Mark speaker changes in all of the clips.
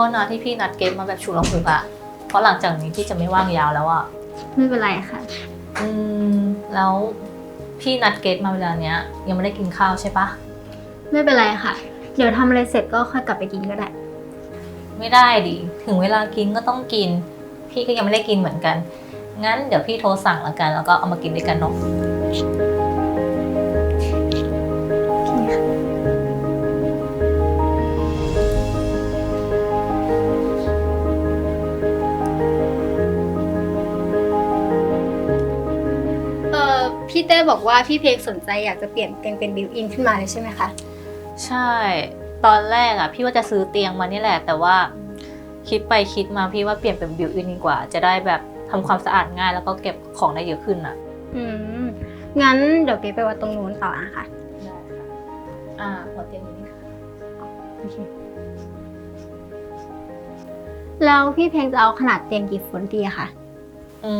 Speaker 1: ขอโทษนะที่พี่นัดเกมมาแบบฉุกละหุกอะเพราะหลังจากนี้พี่จะไม่ว่างยาวแล้วอะ
Speaker 2: ไม่เป็นไรค่ะ
Speaker 1: อืม แล้วพี่นัดเกตมาเวลาเนี้ย ยังไม่ได้กินข้าวใช่ปะ
Speaker 2: ไม่เป็นไรค่ะ เดี๋ยวทำอะไรเสร็จก็ค่อยกลับไปกินก็ได้
Speaker 1: ไม่ได้ดิถึงเวลากินก็ต้องกิน พี่ก็ยังไม่ได้กินเหมือนกัน งั้นเดี๋ยวพี่โทรสั่งแล้วกันแล้วก็เอามากินด้วยกันเนาะ
Speaker 2: เต้บอกว่าพี่เพลงสนใจอยากจะเปลี่ยนเตียงเป็นบิวอินขึ้นมาเลยใช่ไหมคะ
Speaker 1: ใช่ ตอนแรกอะพี่ว่าจะซื้อเตียงมานี่แหละ แต่ว่าคิดไปคิดมาพี่ว่าเปลี่ยนเป็นบิวอินดีกว่า จะได้แบบทำความสะอาดง่ายแล้วก็เก็บของได้เยอะขึ้นอะ
Speaker 2: อืม งั้นเดี๋ยวเกไปวัดตรงนู้นต่อนะคะ
Speaker 1: ได้ค่ะ อ่าหัวเตียงอยู่นี่ค่ะ
Speaker 2: โอเคแล้วพี่เพลงจะเอาขนาดเตียงกี่ฟุตดีอะคะ
Speaker 1: อื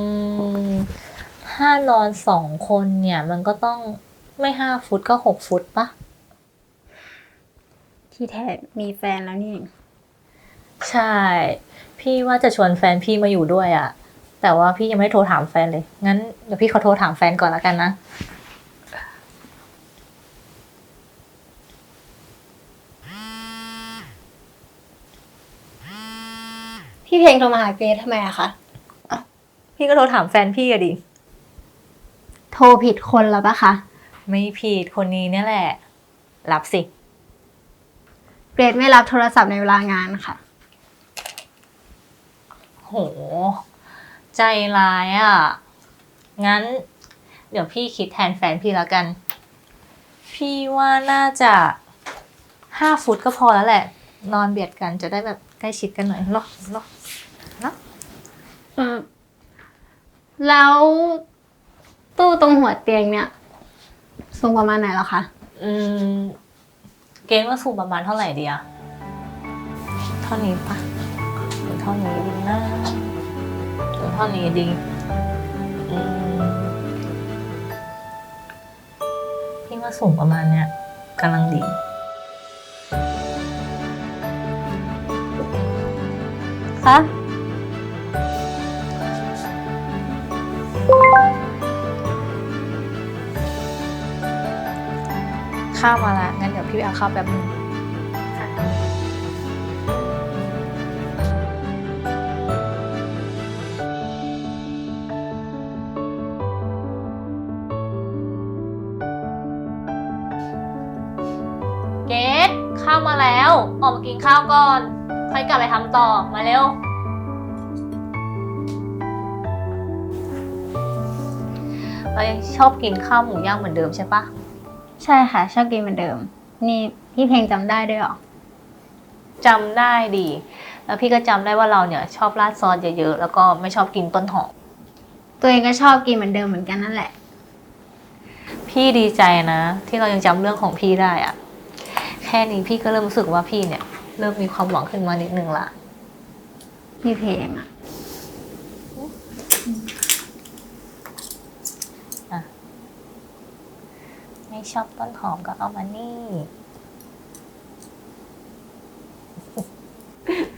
Speaker 1: ม ถ้านอนสองคนเนี่ย มันก็ต้องไม่ห้าฟุตก็หกฟุตปะ
Speaker 2: ที่แท้มีแฟนแล้วนี่
Speaker 1: ใช่ พี่ว่าจะชวนแฟนพี่มาอยู่ด้วยอะแต่ว่าพี่ยังไม่ได้โทรถามแฟนเลย งั้นเดี๋ยวพี่ขอโทรถามแฟนก่อนแล้วกันนะ
Speaker 2: พี่เพลงโทรมาหาเกรททำไมอะคะ
Speaker 1: พี่ก็โทรถามแฟนพี่อะดิ
Speaker 2: โท รผิดคนแล้วปะคะ
Speaker 1: ไม่ผิดคนนี้เนี่ยแหละ รับสิ
Speaker 2: เกรทไม่รับโทรศัพท์ในเวลางานค่ะ
Speaker 1: โห ใจร้ายอะ่ะ งั้น เดี๋ยวพี่คิดแทนแฟนพี่แล้วกัน พี่ว่าน่าจะห้าฟุตก็พอแล้วแหละ นอนเบียดกันจะได้แบบใกล้ชิดกันหน่อยเนาะเนาะ
Speaker 2: เออแล้ว ตู้ตรงหัวเตียงเนี่ย สูงประมาณไหนแล้วคะ
Speaker 1: อืม เกณฑ์ว่าสูงประมาณเท่าไหร่ดีอะเท่านี้ปะหรือเท่านี้ดีนะหรือเท่านี้ดีอืมพี่ว่าสูงประมาณเนี้ยกำลังดี
Speaker 2: คะ
Speaker 1: ข้าวมาละงั้นเดี๋ยวพี่ไปเอาข้าวแป๊บนึงเกดข้าวมาแล้ว ออกมากินข้าวก่อน ค่อยกลับไปทำต่อมาเร็ว เรายังชอบกินข้าวหมูย่างเหมือนเดิมใช่ปะ
Speaker 2: ใช่ค่ะ ชอบกินเหมือนเดิม นี่พี่เพลงจำได้ด้วยเหรอ
Speaker 1: จำได้ดี แล้วพี่ก็จำได้ว่าเราเนี่ยชอบราดซอสเยอะๆ แล้วก็ไม่ชอบกินต้นหอม
Speaker 2: ตัวเองก็ชอบกินเหมือนเดิมเหมือนกันนั่นแหละ
Speaker 1: พี่ดีใจนะ ที่เรายังจำเรื่องของพี่ได้อะแค่นี้พี่ก็เริ่มรู้สึกว่าพี่เนี่ย เริ่มมีความหวังขึ้นมานิดนึงละ
Speaker 2: พี่เพลงอะ
Speaker 1: ไม่ชอบต้นหอมก็เอามานี่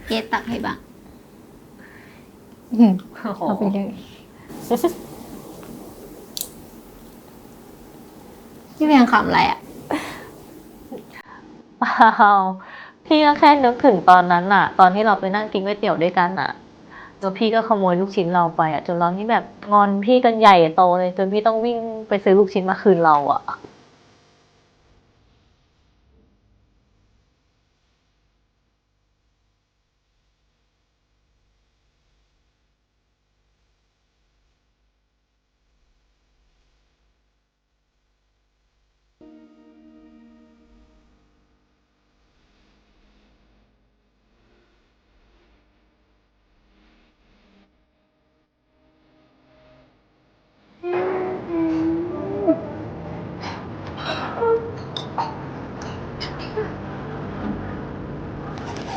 Speaker 2: เกรทตักให้บ้างอืม
Speaker 1: โอ้โห
Speaker 2: เอาไปเลยพี่เพลงขำอะไรอะ
Speaker 1: เปล่าพี่ก็แค่นึกถึงตอนนั้นอะตอนที่เราไปนั่งกินก๋วยเตี๋ยวด้วยกันอะแล้วพี่ก็ขโมยลูกชิ้นเราไปอะจนเรานี่แบบงอนพี่กันใหญ่โตเลย จนพี่ต้องวิ่งไปซื้อลูกชิ้นมาคืนเราอะ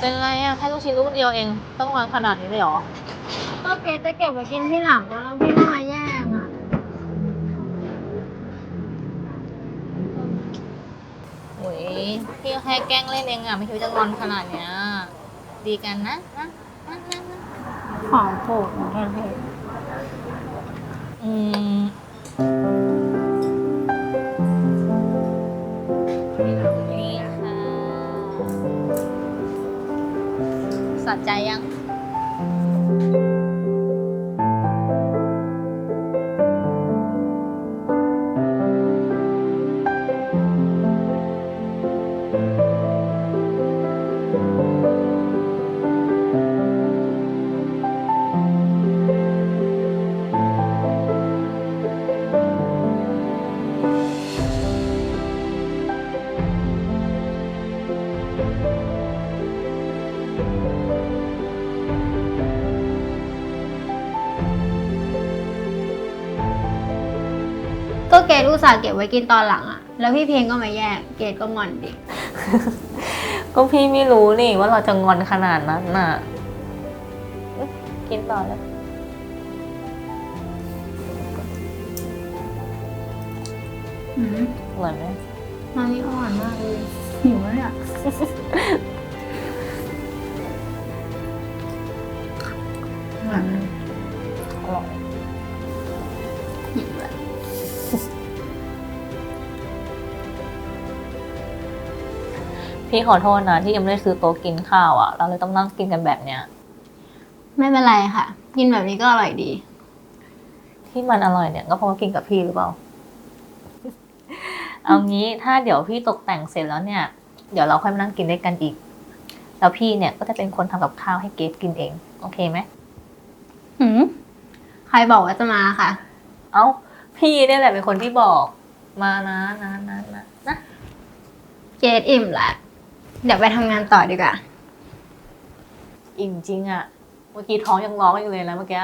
Speaker 1: เป็นไรอะแค่ลูกชิ้นลูกเดียวเอง ต้องวางขนาดนี้เลยเหรอ
Speaker 2: ก็เกรทจะเก็บไว้กินที่หลังแล้วพี่ก็มาแย่งอะ
Speaker 1: โอ้ยพี่ก็แค่แกล้งเล่นเองอะไม่คิดว่าจะงอนขนาดเนี้ย ดีกันนะนะนะนะนะ
Speaker 2: ของโปรดของประเทศ
Speaker 1: อืม ใจยัง
Speaker 2: เกดอุตส่าห์เก็บไว้กินตอนหลังอะแล้วพี่เพลงก็มาแยก เกดก็งอนดิ
Speaker 1: ก็พี่ไม่รู้นี่ว่าเราจะงอนขนาดนั้นน่ะเอ๊ะกินต่อเลย
Speaker 2: อืม
Speaker 1: อร่อยไหม
Speaker 2: มันนี่อ่อนมากเลยหิวเลยอะห
Speaker 1: พี่ขอโทษนะ ที่ยังไม่ได้ซื้อโต๊ะกินข้าวอะ เราเลยต้องนั่งกินกันแบบเนี้ย
Speaker 2: ไม่เป็นไรค่ะ กินแบบนี้ก็อร่อยดี
Speaker 1: ที่มันอร่อยเนี่ยก็เพราะว่ากินกับพี่หรือเปล่า เอางี้ถ้าเดี๋ยวพี่ตกแต่งเสร็จแล้วเนี่ย เดี๋ยวเราค่อยมานั่งกินด้วยกันอีก แล้วพี่เนี่ยก็จะเป็นคนทำกับข้าวให้เกดกินเอง โอเคไหม
Speaker 2: หืมใครบอกว่าจะมาค่ะ
Speaker 1: เอ้า พี่เนี่ยแหละเป็นคนที่บอก มานะนะนะนะนะ
Speaker 2: เกดอิ่มละ เดี๋ยวไปทำงานต่อดีกว่า
Speaker 1: อิ่มจริงอะเมื่อกี้ท้องยังร้องอยู่เลยนะเมื่อกี้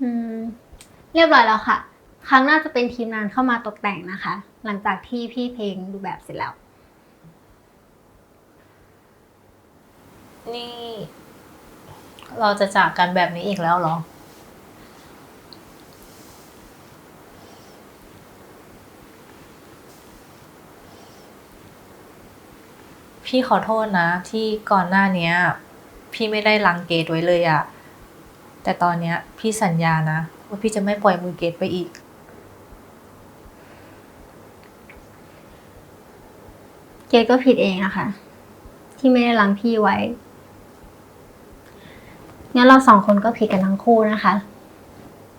Speaker 2: อืม เรียบร้อยแล้วค่ะ ครั้งหน้าจะเป็นทีมงานเข้ามาตกแต่งนะคะ หลังจากที่พี่เพลงดูแบบเสร็จแล้ว
Speaker 1: นี่ เราจะจากกันแบบนี้อีกแล้วเหรอ พี่ขอโทษนะ ที่ก่อนหน้านี้พี่ไม่ได้ลังเกตไว้เลยอะแต่ตอนเนี้ย พี่สัญญานะ ว่าพี่จะไม่ปล่อยมือเกตไปอีก
Speaker 2: เกดก็ผิดเองอะค่ะ ที่ไม่ได้รังพี่ไว้ งั้นเราสองคนก็ผิดกันทั้งคู่นะคะ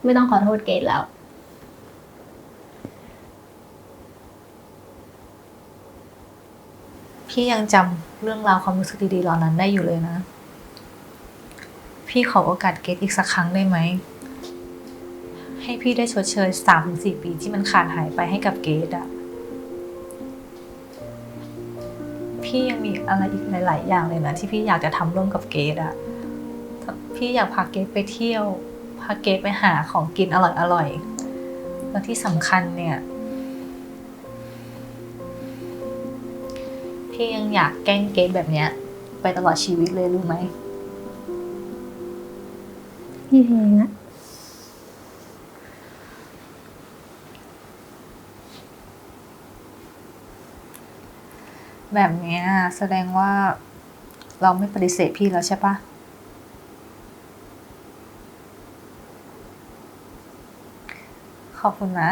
Speaker 2: ไม่ต้องขอโทษเกดแล้ว
Speaker 1: พี่ยังจำเรื่องราวความรู้สึกดีๆเหล่านั้นได้อยู่เลยนะ พี่ขอโอกาสเกตอีกสักครั้งได้ไหม ให้พี่ได้ชดเชยสามถึงสี่ปีที่มันขาดหายไปให้กับเกตอะพี่ยังมีอะไรอีกหลาย ๆ อย่างเลยนะที่พี่อยากจะทำร่วมกับเกตอะ พี่อยากพาเกตไปเที่ยว พาเกตไปหาของกินอร่อยๆแล้วที่สำคัญเนี่ย พี่ยังอยากแกล้งเกตแบบเนี้ย ไปตลอดชีวิตเลยรู้ไหม
Speaker 2: พี่เพลงอะ
Speaker 1: แบบเนี้ยแสดงว่าเราไม่ปฏิเสธพี่แล้วใช่ปะ ขอบคุณนะ